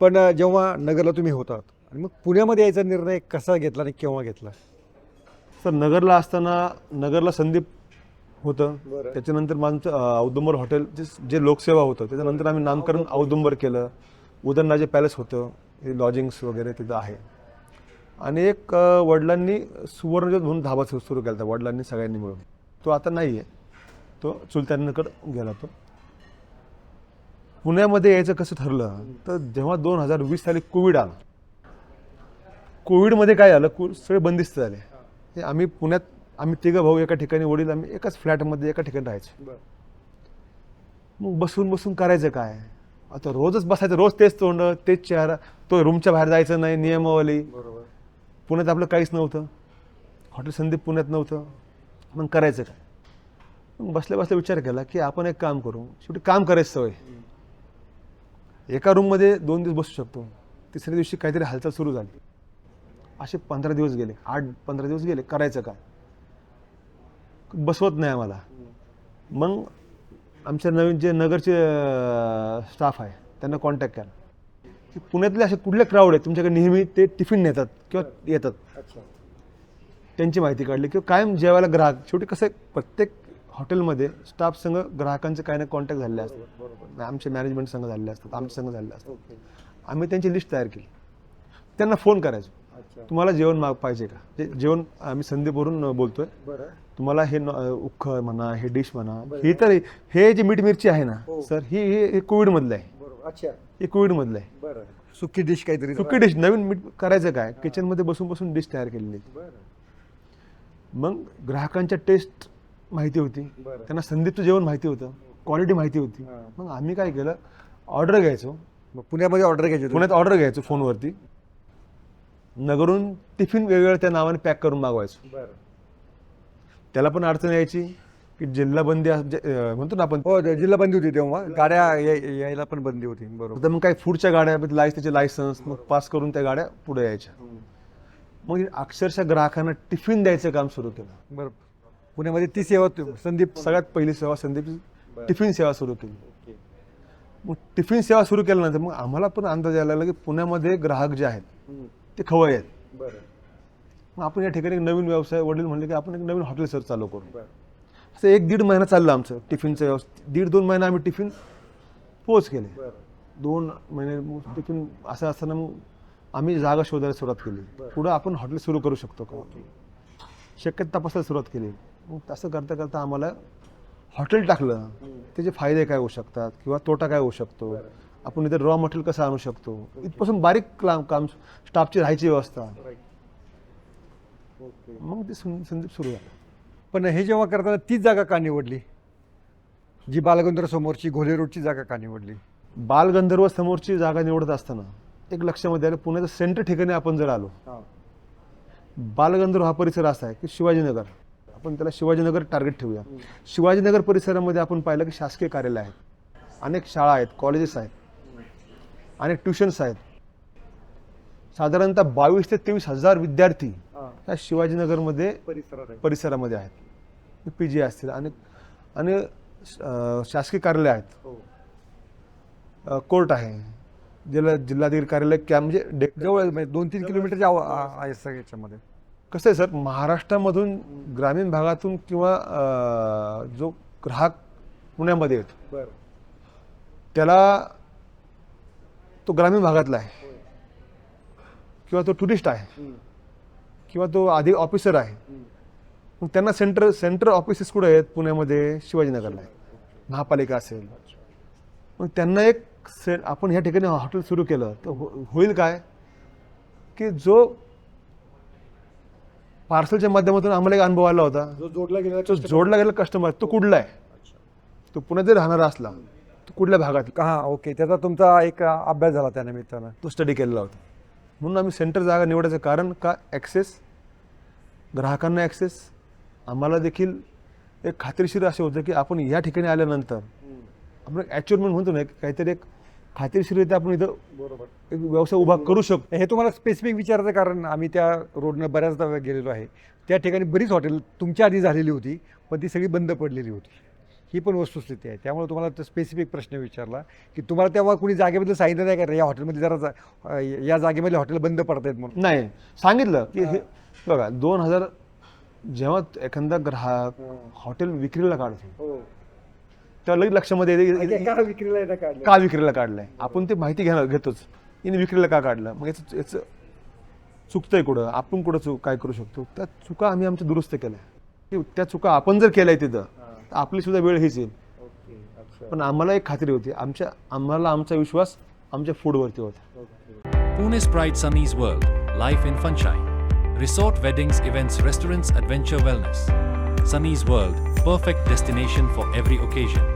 पण जेव्हा नगरला तुम्ही होतात आणि मग पुण्यामध्ये यायचा निर्णय कसा घेतला आणि केव्हा घेतला? तर नगरला असताना नगरला संदीप होतं. त्याच्यानंतर माझं अं, औदुंबर हॉटेल जे जे लोकसेवा होतं त्याच्यानंतर आम्ही नामकरण औदुंबर. केलं. उदयनराजे पॅलेस होतं. हे लॉजिंग्स वगैरे तिथं आहे. आणि एक वडिलांनी सुवर्णज्योत म्हणून धाबा सुरू केला होता वडिलांनी सगळ्यांनी मिळून. तो आता नाही आहे तो चुलत्यांकडे गेला तो. पुण्यामध्ये यायचं कसं ठरलं तर जेव्हा दोन हजार वीस साली कोविड आला कोविडमध्ये काय झालं कु सगळे बंदिस्त झाले. हे आम्ही पुण्यात आम्ही तिघं भाऊ एका ठिकाणी वडील आम्ही एकाच फ्लॅटमध्ये एका ठिकाणी राहायचो. मग बसून बसून करायचं काय? आता रोजच बसायचं रोज तेच तोंड तेच चेहरा तो रूमच्या बाहेर जायचं नाही नियमावली. बरोबर. पुण्यात आपलं काहीच नव्हतं. हॉटेल संदीप पुण्यात नव्हतं. मग करायचं काय? मग बसल्या बसल्या विचार केला की आपण एक काम करू शेवटी काम करायची सवय. एका रूममध्ये दोन दिवस बसू शकतो. तिसऱ्या दिवशी काहीतरी हालचाल सुरू झाली. असे पंधरा दिवस गेले. आठ पंधरा दिवस गेले. करायचं काय बसवत नाही आम्हाला. मग आमच्या नवीन जे नगरचे स्टाफ आहे त्यांना कॉन्टॅक्ट केला. की पुण्यातले असे कुठले क्राऊड आहेत तुमच्याकडे नेहमी ते टिफिन नेतात किंवा येतात? त्यांची माहिती काढली. किंवा कायम जेवायला ग्राहक. शेवटी कसं प्रत्येक हॉटेलमध्ये स्टाफ संघ ग्राहकांचे काही ना कॉन्टॅक्ट झालेले असतात. आमचे मॅनेजमेंट संघ झालेले असतात आमचे संघ झालेले असतात. ओके आम्ही त्यांची लिस्ट तयार केली. त्यांना फोन करायचो. तुम्हाला जेवण माग पाहिजे का? जेवण आम्ही संदीपवरून बोलतोय. तुम्हाला हे उख्ख म्हणा हे डिश म्हणा. ही तर हे जे मीठ मिरची आहे ना हो. सर ही हे- हे कोविडमधलं आहे. बरोबर. अच्छा. हे कोविडमधलं आहे. सुकी डिश काहीतरी. सुकी डिश नवीन मीठ करायचं काय? किचनमध्ये बसून बसून डिश तयार केलेली मग ग्राहकांच्या टेस्ट माहिती होती. बरं. त्यांना संदीपचं जेवण माहिती होतं. क्वालिटी माहिती होती. हां. मग आम्ही काय केलं? ऑर्डर घ्यायचो. मग पुण्यामध्ये ऑर्डर घ्यायची होती? पुण्यात ऑर्डर घ्यायचो फोनवरती. नगरून टिफिन वेगवेगळ्या त्या नावाने पॅक करून मागवायचो. बरं. त्याला पण अडचण यायची की जिल्हा बंदी अस- जे- अं, म्हणतो ना आपण. हो ते जिल्हा बंदी होती तेव्हा. गाड्या याय- यायला पण बंदी होती. बरोबर. तर मग काही फूडच्या गाड्या लायस त्याचे लायसन्स मग पास करून त्या गाड्या पुढे यायच्या. मग अक्षरशः ग्राहकांना टिफिन द्यायचं काम सुरू केलं. बरं पुण्यामध्ये ती सेवा तु- संदीप सगळ्यात पहिली सेवा संदीप. टिफिन सेवा सुरू केली. मग टिफिन सेवा सुरू केल्यानंतर मग आम्हाला पण अंदाज यायला लागला की पुण्यामध्ये ग्राहक जे आहेत ते खवय आहेत. बरं. मग आपण या ठिकाणी एक नवीन व्यवसाय वडील म्हणले की आपण एक नवीन हॉटेल सर चालू करू. असं एक दीड महिना चाललं आमचं टिफिनचं व्यवस्था दीड दोन महिना आम्ही टिफिन पोच केले. बरं. दोन महिने मग टिफिन असं असताना मग आम्ही जागा शोधायला सुरुवात केली. पुढं आपण हॉटेल सुरू करू शकतो का? शक्यता तपासायला सुरुवात केली. मग तसं करता करता आम्हाला हॉटेल टाकलं. त्याचे फायदे काय होऊ शकतात किंवा तोटा काय होऊ शकतो. आपण इथे रॉ मटेरियल कसं आणू शकतो? इथपासून बारीक काम काम स्टाफची राहायची व्यवस्था. मग ते संदीप सुरू झालं. पण हे जेव्हा करताना तीच जागा का निवडली? जी बालगंधर समोरची घोले रोडची जागा का निवडली? बालगंधर्व समोरची जागा निवडत असताना एक लक्षामध्ये आलं पुण्याचं सेंटर ठिकाणी आपण जर आलो. बालगंधर्व हा परिसर असा आहे की शिवाजीनगर. आपण त्याला शिवाजीनगर टार्गेट ठेवूया. शिवाजीनगर परिसरामध्ये आपण पाहिलं की शासकीय कार्यालय आहेत. अनेक शाळा आहेत कॉलेजेस आहेत. अनेक ट्युशन्स आहेत. साधारणतः बावीस ते तेवीस हजार विद्यार्थी ह्या शिवाजीनगरमध्ये परिसरामध्ये आहेत. पी जी असतील. आणि आणि शासकीय कार्यालय आहेत. हो. कोर्ट आहे. जिल्हा जिल्हाधिकारी कार्यालय कॅम्प म्हणजे जवळ म्हणजे दोन तीन किलोमीटरच्या आ- आहे सगळ्या याच्यामध्ये कसं आहे सर महाराष्ट्रामधून ग्रामीण भागातून किंवा जो ग्राहक पुण्यामध्ये येतो त्याला तो ग्रामीण भागातला आहे. किंवा तो टुरिस्ट आहे. किंवा तो आधी ऑफिसर आहे. मग त्यांना सेंटर सेंटर ऑफिसेस कुठे आहेत? पुण्यामध्ये शिवाजीनगरला आहे. महापालिका असेल. मग त्यांना एक से आपण ह्या ठिकाणी हॉटेल सुरू केलं तर हो- होईल काय? की जो पार्सलच्या माध्यमातून आम्हाला एक अनुभव आला होता. जो जोडला गेला तो जोडला गेला कस्टमर तो कुठला आहे? तो पुण्यात जरी राहणारा असला तो कुठल्या भागात हा ओके. त्याचा तुमचा एक अभ्यास झाला त्या निमित्तानं. तो स्टडी केलेला होता. म्हणून आम्ही सेंटर जागा निवडायचं कारण का? ॲक्सेस ग्राहकांना ॲक्सेस आम्हाला देखील एक खात्रीशीर असे होतं की आपण या ठिकाणी आल्यानंतर आपण ॲच्युअरमेंट म्हणतो ना एक काहीतरी एक खात्रीशीररित्या आपण इथं बरोबर. एक व्यवसाय उभा करू शकतो. हे तुम्हाला स्पेसिफिक विचारायचं कारण आम्ही त्या रोडनं बऱ्याचदा गेलेलो आहे. त्या ठिकाणी बरीच हॉटेल तुमच्या आधी झालेली होती पण ती सगळी बंद पडलेली होती. ही पण वस्तुस्थिती आहे. त्यामुळे तुम्हाला तो स्पेसिफिक प्रश्न विचारला की तुम्हाला तेव्हा कुणी जागेबद्दल सांगितलं नाही का रे, या हॉटेलमध्ये जरा जा- अं, या जागेमध्ये हॉटेल बंद पडतायत म्हणून. नाही. सांगितलं की हे. बघा दोन हजार जेव्हा एखादा ग्राहक हॉटेल विक्रीला काढतो तेव्हा लगेच लक्षामध्ये येते की- का विक्रीला काढलं? का विक्रीला काढलंय? आपण ते माहिती घेणार घेतोच. हिने विक्रीला का काढलं? मग याचं याचं चुकतंय कुठं? आपण कुठं चूक काय करू शकतो? त्या चुका आम्ही आमच्या दुरुस्त केल्या. त्या चुका आपण जर केल्या तिथं तर आपली सुद्धा वेळ हीच येईल. पण आम्हाला एक खात्री होती. आमच्या आम्हाला आमचा विश्वास आमच्या फूडवरती होता. Pune's Pride Sunny's World, Life in Funshine. Resort weddings, events, restaurants, adventure wellness. Sunny's World, perfect destination for every occasion.